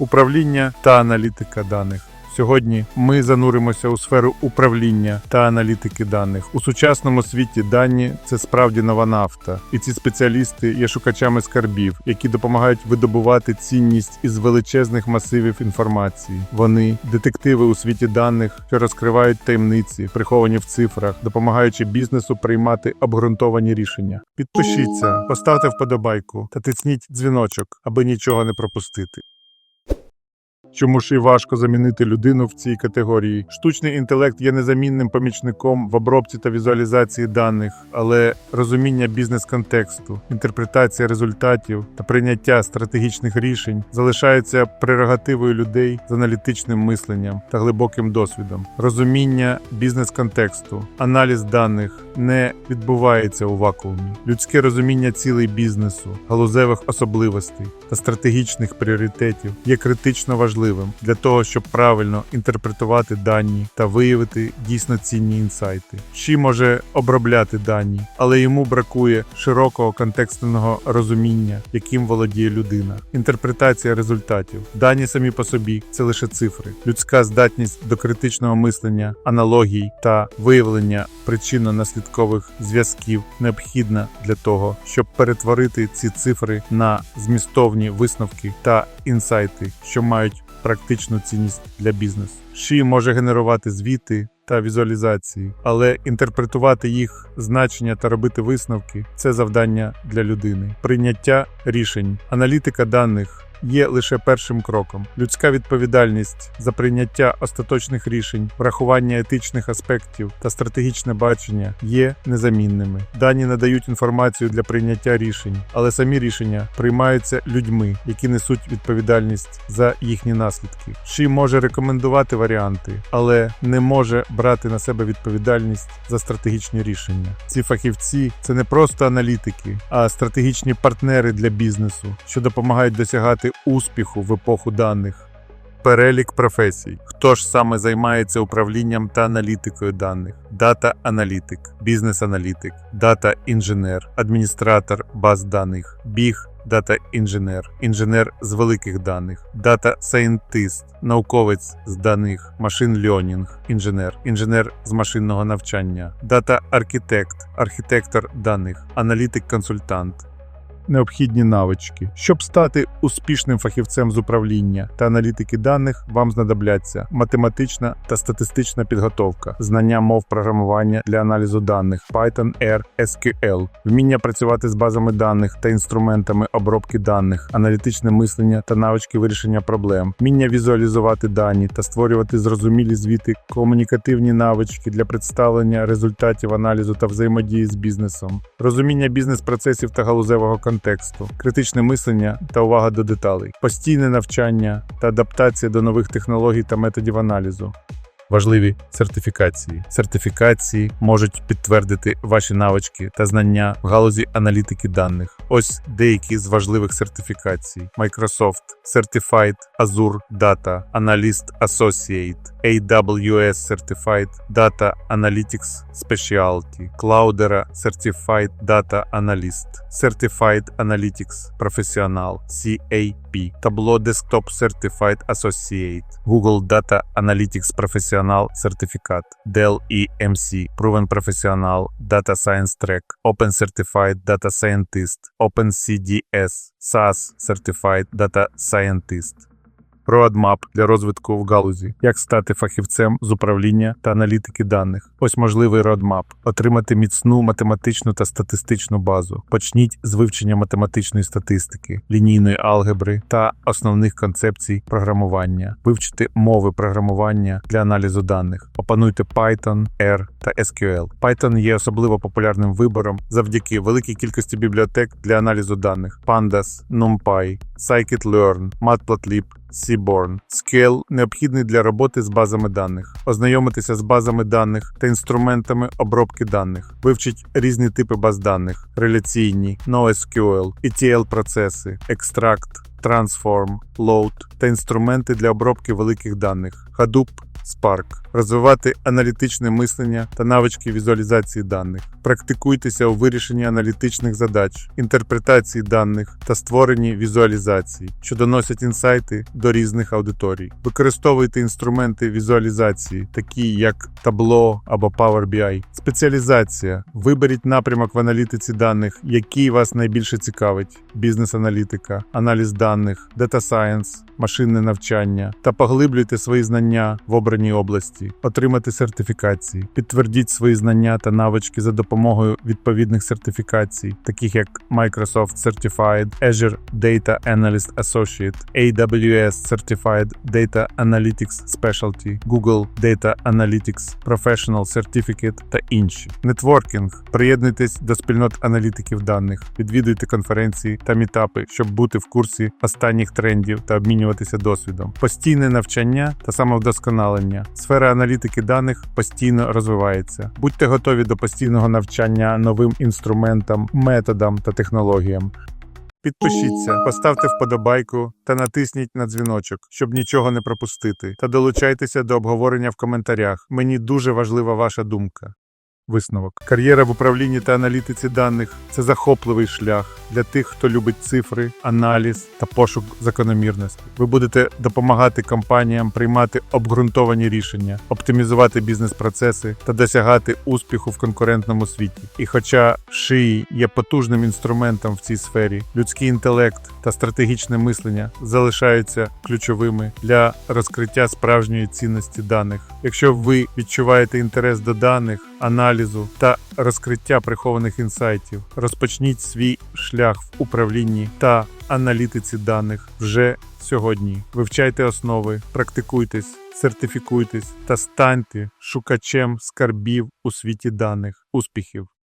управління та аналітика даних. Сьогодні ми зануримося у сферу управління та аналітики даних. У сучасному світі дані це справді нова нафта, і ці спеціалісти є шукачами скарбів, які допомагають видобувати цінність із величезних масивів інформації. Вони детективи у світі даних, що розкривають таємниці, приховані в цифрах, допомагаючи бізнесу приймати обґрунтовані рішення. Підпишіться, поставте вподобайку та тисніть дзвіночок, аби нічого не пропустити. Чому ж і важко замінити людину в цій категорії? Штучний інтелект є незамінним помічником в обробці та візуалізації даних, але розуміння бізнес-контексту, інтерпретація результатів та прийняття стратегічних рішень залишаються прерогативою людей з аналітичним мисленням та глибоким досвідом. Розуміння бізнес-контексту, аналіз даних не відбувається у вакуумі. Людське розуміння цілей бізнесу, галузевих особливостей та стратегічних пріоритетів є критично важливим для того, щоб правильно інтерпретувати дані та виявити дійсно цінні інсайти. Ші може обробляти дані, але йому бракує широкого контекстного розуміння, яким володіє людина. Інтерпретація результатів. Дані самі по собі це лише цифри. Людська здатність до критичного мислення, аналогій та виявлення причинно-наслідкових зв'язків необхідна для того, щоб перетворити ці цифри на змістовні висновки та інсайти, що мають практичну цінність для бізнесу. Ші може генерувати звіти та візуалізації, але інтерпретувати їх значення та робити висновки це завдання для людини. Прийняття рішень, аналітика даних. Є лише першим кроком. Людська відповідальність за прийняття остаточних рішень, врахування етичних аспектів та стратегічне бачення є незамінними. Дані надають інформацію для прийняття рішень, але самі рішення приймаються людьми, які несуть відповідальність за їхні наслідки. Ші може рекомендувати варіанти, але не може брати на себе відповідальність за стратегічні рішення. Ці фахівці це не просто аналітики, а стратегічні партнери для бізнесу, що допомагають досягати успіху в епоху даних. Перелік професій. Хто ж саме займається управлінням та аналітикою даних? Дата-аналітик, бізнес-аналітик, дата-інженер, адміністратор баз даних, біг, дата-інженер, інженер з великих даних, дата-сайентист, науковець з даних, машин льонінг, інженер, інженер з машинного навчання, дата-архітект, архітектор даних, аналітик-консультант. Необхідні навички. Щоб стати успішним фахівцем з управління та аналітики даних, вам знадобляться математична та статистична підготовка, знання мов програмування для аналізу даних, Python, R, SQL, вміння працювати з базами даних та інструментами обробки даних, аналітичне мислення та навички вирішення проблем, вміння візуалізувати дані та створювати зрозумілі звіти, комунікативні навички для представлення результатів аналізу та взаємодії з бізнесом, розуміння бізнес-процесів та галузевого контексту, критичне мислення та увага до деталей, постійне навчання та адаптація до нових технологій та методів аналізу. Важливі сертифікації. Сертифікації можуть підтвердити ваші навички та знання в галузі аналітики даних. Ось деякі з важливих сертифікацій: Microsoft Certified Azure Data Analyst Associate, AWS Certified Data Analytics Specialty, Cloudera Certified Data Analyst, Certified Analytics Professional, CAP, Tableau Desktop Certified Associate, Google Data Analytics Professional Certificate, Dell EMC Proven Professional Data Science Track, Open Certified Data Scientist, OpenCDS, SAS Certified Data Scientist. Roadmap для розвитку в галузі, як стати фахівцем з управління та аналітики даних. Ось можливий roadmap. отримати міцну математичну та статистичну базу. Почніть з вивчення математичної статистики, лінійної алгебри та основних концепцій програмування, вивчити мови програмування для аналізу даних. Опануйте Python, R та SQL. Python є особливо популярним вибором завдяки великій кількості бібліотек для аналізу даних: Pandas, NumPy, Scikit-learn, Matplotlib, Seaborn. Scale необхідний для роботи з базами даних, ознайомитися з базами даних та інструментами обробки даних, вивчить різні типи баз даних: реляційні, NoSQL, ETL процеси, Extract, Transform, Load та інструменти для обробки великих даних, Hadoop, Spark, розвивати аналітичне мислення та навички візуалізації даних, практикуйтеся у вирішенні аналітичних задач, інтерпретації даних та створенні візуалізацій, що доносять інсайти до різних аудиторій. Використовуйте інструменти візуалізації, такі як Tableau або Power BI. Спеціалізація. Виберіть напрямок в аналітиці даних, який вас найбільше цікавить: бізнес-аналітика, аналіз даних, Data Science, машинне навчання та поглиблюйте свої знання в обраній області, отримати сертифікації, підтвердіть свої знання та навички за допомогою відповідних сертифікацій, таких як Microsoft Certified Azure Data Analyst Associate, AWS Certified Data Analytics Specialty, Google Data Analytics Professional Certificate та інші. Нетворкінг. Приєднуйтесь до спільнот аналітиків даних, відвідуйте конференції та мітапи, щоб бути в курсі останніх трендів та обмінюватися досвідом. Постійне навчання та самовдосконалення. Сфера аналітики даних постійно розвивається. Будьте готові до постійного навчання новим інструментам, методам та технологіям. Підпишіться, поставте вподобайку та натисніть на дзвіночок, щоб нічого не пропустити. Та долучайтеся до обговорення в коментарях. Мені дуже важлива ваша думка. Висновок. Кар'єра в управлінні та аналітиці даних це захопливий шлях для тих, хто любить цифри, аналіз та пошук закономірності. Ви будете допомагати компаніям приймати обґрунтовані рішення, оптимізувати бізнес-процеси та досягати успіху в конкурентному світі. І хоча шиї є потужним інструментом в цій сфері, людський інтелект та стратегічне мислення залишаються ключовими для розкриття справжньої цінності даних. Якщо ви відчуваєте інтерес до даних, аналізу та розкриття прихованих інсайтів, розпочніть свій шлях в управлінні та аналітиці даних вже сьогодні. Вивчайте основи, практикуйтесь, сертифікуйтесь та станьте шукачем скарбів у світі даних. Успіхів!